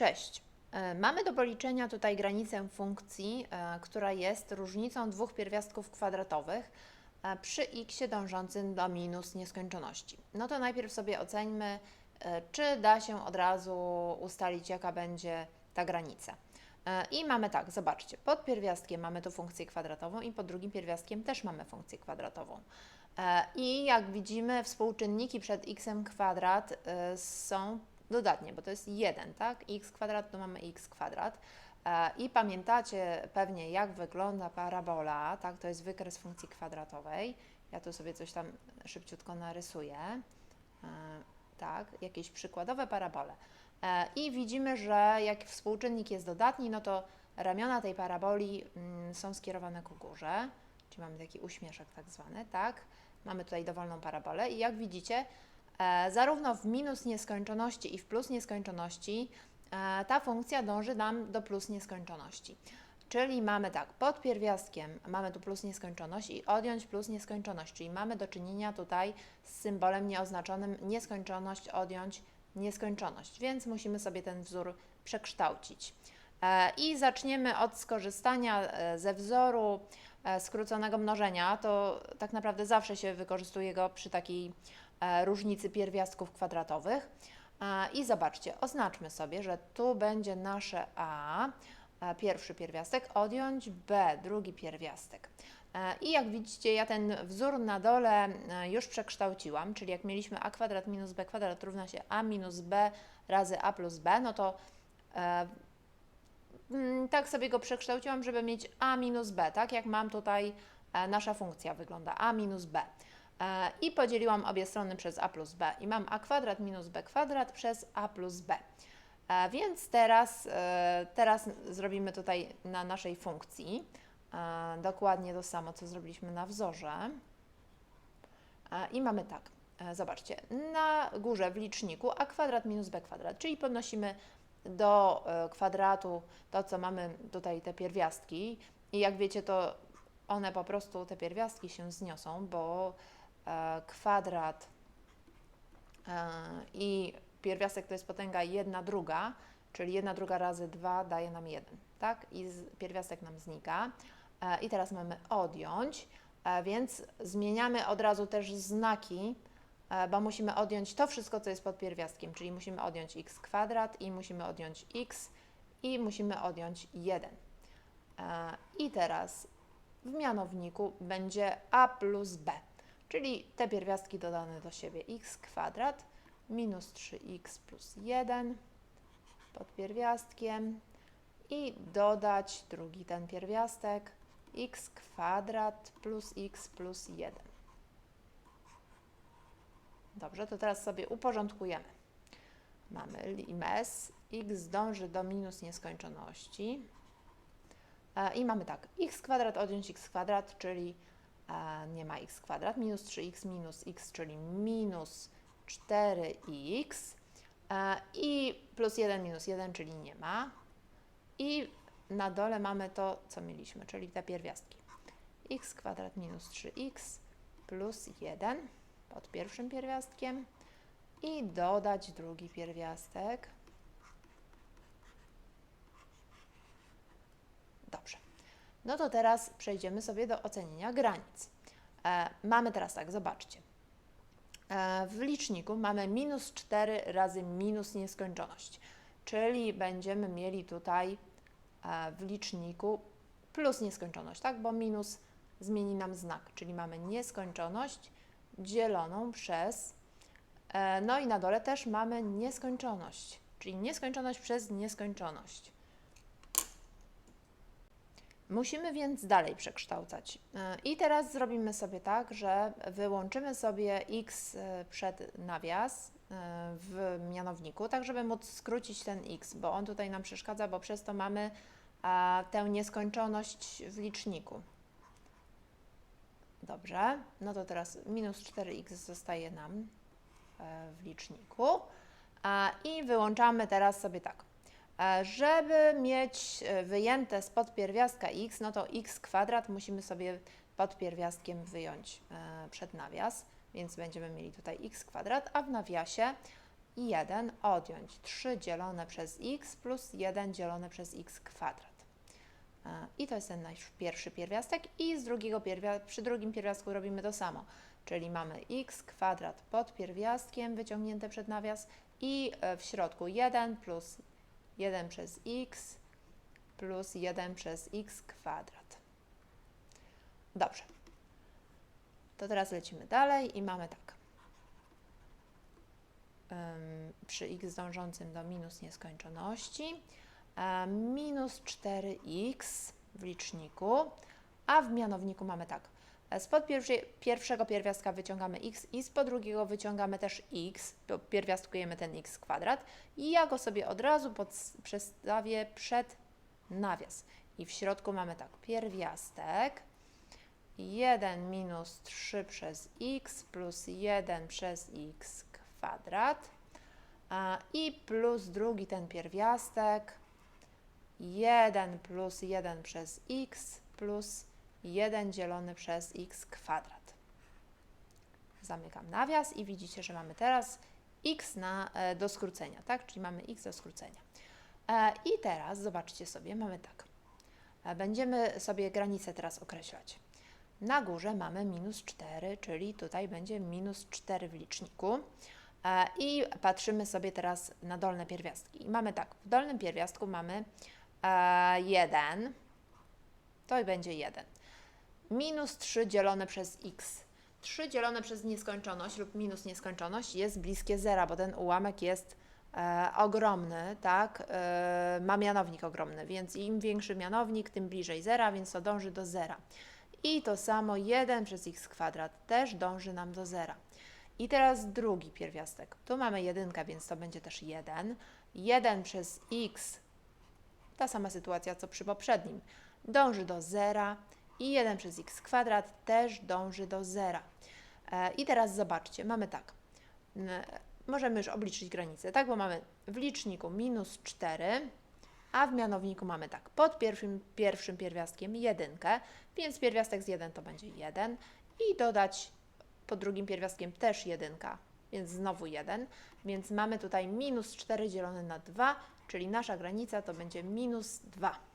Cześć. E, Mamy do policzenia tutaj granicę funkcji, e, która jest różnicą dwóch pierwiastków kwadratowych e, przy x dążącym do minus nieskończoności. No to najpierw sobie oceńmy, czy da się od razu ustalić, jaka będzie ta granica. I mamy tak, zobaczcie, pod pierwiastkiem mamy tu funkcję kwadratową i pod drugim pierwiastkiem też mamy funkcję kwadratową. I jak widzimy, współczynniki przed x kwadrat są dodatnie, bo to jest 1, tak? x kwadrat to mamy x kwadrat. E, I pamiętacie pewnie, jak wygląda parabola, tak? To jest wykres funkcji kwadratowej. Ja tu sobie coś tam szybciutko narysuję. E, Tak, jakieś przykładowe parabole. E, I widzimy, że jak współczynnik jest dodatni, no to ramiona tej paraboli mm, są skierowane ku górze, czyli mamy taki uśmieszek tak zwany, tak? Mamy tutaj dowolną parabolę i jak widzicie, zarówno w minus nieskończoności i w plus nieskończoności e, ta funkcja dąży nam do plus nieskończoności. Czyli mamy tak, pod pierwiastkiem mamy tu plus nieskończoność i odjąć plus nieskończoność, czyli mamy do czynienia tutaj z symbolem nieoznaczonym nieskończoność, odjąć nieskończoność, więc musimy sobie ten wzór przekształcić. E, I zaczniemy od skorzystania e, ze wzoru e, skróconego mnożenia. To tak naprawdę zawsze się wykorzystuje go przy takiej e, różnicy pierwiastków kwadratowych. E, I zobaczcie, oznaczmy sobie, że tu będzie nasze a, e, pierwszy pierwiastek, odjąć b, drugi pierwiastek. E, I jak widzicie, ja ten wzór na dole e, już przekształciłam, czyli jak mieliśmy a kwadrat minus b kwadrat równa się a minus b razy a plus b, no to e, mm, tak sobie go przekształciłam, żeby mieć a minus b, tak jak mam tutaj e, nasza funkcja wygląda a minus b. E, I podzieliłam obie strony przez a plus b. I mam a kwadrat minus b kwadrat przez a plus b. E, Więc teraz, e, teraz zrobimy tutaj na naszej funkcji dokładnie to samo, co zrobiliśmy na wzorze. I mamy tak, zobaczcie, na górze w liczniku a kwadrat minus b kwadrat, czyli podnosimy do kwadratu to, co mamy tutaj te pierwiastki. I jak wiecie, to one po prostu, te pierwiastki się zniosą, bo kwadrat e, i pierwiastek to jest potęga 1 druga, czyli 1 druga razy 2 daje nam 1, tak? I pierwiastek nam znika. E, I teraz mamy odjąć, e, więc zmieniamy od razu też znaki, e, bo musimy odjąć to wszystko, co jest pod pierwiastkiem, czyli musimy odjąć x kwadrat i musimy odjąć x i musimy odjąć 1. E, I teraz w mianowniku będzie a plus b, czyli te pierwiastki dodane do siebie x kwadrat minus 3x plus 1 pod pierwiastkiem i dodać drugi ten pierwiastek x kwadrat plus x plus 1. Dobrze, to teraz sobie uporządkujemy. Mamy limes, x dąży do minus nieskończoności. E, I mamy tak, x kwadrat odjąć x kwadrat, czyli nie ma x kwadrat, minus 3x minus x, czyli minus 4x e, i plus 1 minus 1, czyli nie ma. I na dole mamy to, co mieliśmy, czyli te pierwiastki. x kwadrat minus 3x plus 1 pod pierwszym pierwiastkiem i dodać drugi pierwiastek. Dobrze. No to teraz przejdziemy sobie do ocenienia granic. E, mamy teraz tak, zobaczcie. E, w liczniku mamy minus 4 razy minus nieskończoność, czyli będziemy mieli tutaj e, w liczniku plus nieskończoność, tak? Bo minus zmieni nam znak, czyli mamy nieskończoność dzieloną przez, e, no i na dole też mamy nieskończoność, czyli nieskończoność przez nieskończoność. Musimy więc dalej przekształcać. E, I teraz zrobimy sobie tak, że wyłączymy sobie x e, przed nawias e, w mianowniku, tak żeby móc skrócić ten x, bo on tutaj nam przeszkadza, bo przez to mamy tę nieskończoność w liczniku. Dobrze, no to teraz minus 4x zostaje nam w liczniku. I wyłączamy teraz sobie tak. E, Żeby mieć e, wyjęte spod pierwiastka x, no to x kwadrat musimy sobie pod pierwiastkiem wyjąć e, przed nawias, więc będziemy mieli tutaj x kwadrat, a w nawiasie 1 odjąć 3 dzielone przez x plus 1 dzielone przez x kwadrat. I to jest ten nasz pierwszy pierwiastek i z drugiego pierwia- przy drugim pierwiastku robimy to samo, czyli mamy x kwadrat pod pierwiastkiem wyciągnięte przed nawias i w środku 1 plus 1 przez x plus 1 przez x kwadrat. Dobrze. To teraz lecimy dalej i mamy tak. Ym, przy x dążącym do minus nieskończoności e, minus 4x w liczniku, a w mianowniku mamy tak. Spod pierwszego pierwiastka wyciągamy x i spod drugiego wyciągamy też x, bo pierwiastkujemy ten x kwadrat. I ja go sobie od razu przestawię przed nawias. I w środku mamy tak, pierwiastek. 1 minus 3 przez x plus 1 przez x kwadrat. I plus drugi ten pierwiastek. 1 plus 1 przez x plus 1 dzielony przez x kwadrat. Zamykam nawias i widzicie, że mamy teraz x na, e, do skrócenia, tak? Czyli mamy x do skrócenia. E, I teraz zobaczcie sobie, mamy tak. E, Będziemy sobie granicę teraz określać. Na górze mamy minus 4, czyli tutaj będzie minus 4 w liczniku. E, I patrzymy sobie teraz na dolne pierwiastki. I mamy tak, w dolnym pierwiastku mamy e, 1, to będzie 1. Minus 3 dzielone przez x. 3 dzielone przez nieskończoność lub minus nieskończoność jest bliskie zera, bo ten ułamek jest e, ogromny, tak? E, ma mianownik ogromny, więc im większy mianownik, tym bliżej zera, więc to dąży do zera. I to samo 1 przez x kwadrat też dąży nam do zera. I teraz drugi pierwiastek. Tu mamy jedynkę, więc to będzie też 1. 1 przez x, ta sama sytuacja co przy poprzednim, dąży do zera i 1 przez x kwadrat też dąży do zera. E, I teraz zobaczcie, mamy tak. Możemy już obliczyć granicę, tak? Bo mamy w liczniku minus 4, a w mianowniku mamy tak, pod pierwszym, pierwszym pierwiastkiem jedynkę, więc pierwiastek z 1 to będzie 1 i dodać pod drugim pierwiastkiem też jedynka, więc znowu 1, więc mamy tutaj minus 4 dzielone na 2, czyli nasza granica to będzie minus 2.